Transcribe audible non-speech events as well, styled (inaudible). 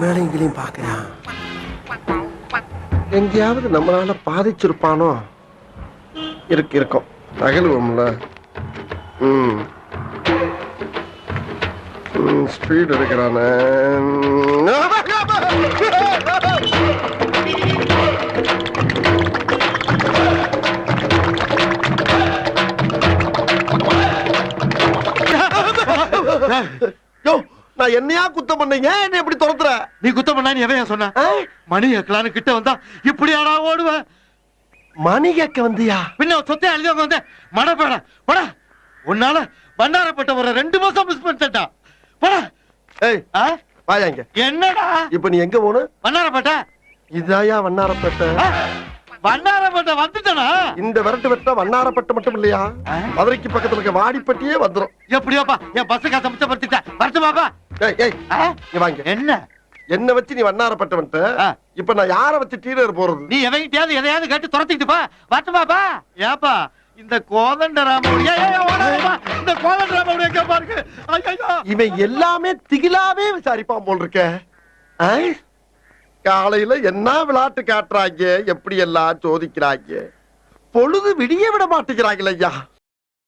மேல இங்கேயும் பாக்குறான் எங்கேயாவது நம்மளால பாதிச்சிருப்பானோ? இருக்கு இருக்கும். நகலுவோம்ல ம். ஸ்பீட் எடுக்கிறானே. (laughs) யோ நான் என்னையா குத்தம் பண்ணீங்க? என்ன எப்படி துரத்துற? நீ குத்தம் பண்ணா நீ எவையா சொன்ன? மணி எக்கலான்னு கிட்ட வந்தா இப்படியாடா ஓடுவேன் மணி கேட்க வந்தியா? பின்ன சொத்தை எழுதிவங்க வந்து மட போட போட. உன்னால பண்டாரப்பட்ட ஒரு ரெண்டு மாசம் மிஸ் பண்ணிட்டா போட. ஏய் ஆ? வாயா இங்க. என்னடா? இப்ப நீ எங்க போகணும் பண்டாரப்பட்ட. இதாயா வண்ணாரப்பேட்டை? ஆ? பண்டாரப்பட்ட வந்துட்டனா? இந்த விரட்டு வெட்டா வண்ணாரப்பேட்டை மட்டும் இல்லையா? மதுரைக்கு பக்கத்துல இருக்க வாடிப்பட்டியே வந்துரும். எப்படியோப்பா என் பஸ் காசை மிச்சப்படுத்திட்டேன் வரட்டு பாப்பா என்ன? என்ன வச்சு நீ வண்ணாரப்பேட்டை வந்துட்ட ஆ. இப்ப நான் யார வச்சு டீலர் போறது? நீ எவங்கிட்டயாவது எதையாவது கேட்டு துரத்திக்கிட்டு பா. வரட்டு பாப்பா ஏப்பா இந்த கோதண்டராம இந்த கோதண்டராம எங்க பாருங்க. இவன் எல்லாமே திகிலாவே விசாரிப்பான் போல் இருக்க? காலையில என்ன விளையாட்டு காட்டுறாங்க? எப்படி எல்லாம் சோதிக்கிறாங்க? பொழுது விடிய விட மாட்டேங்கிறாங்களே ஐயா.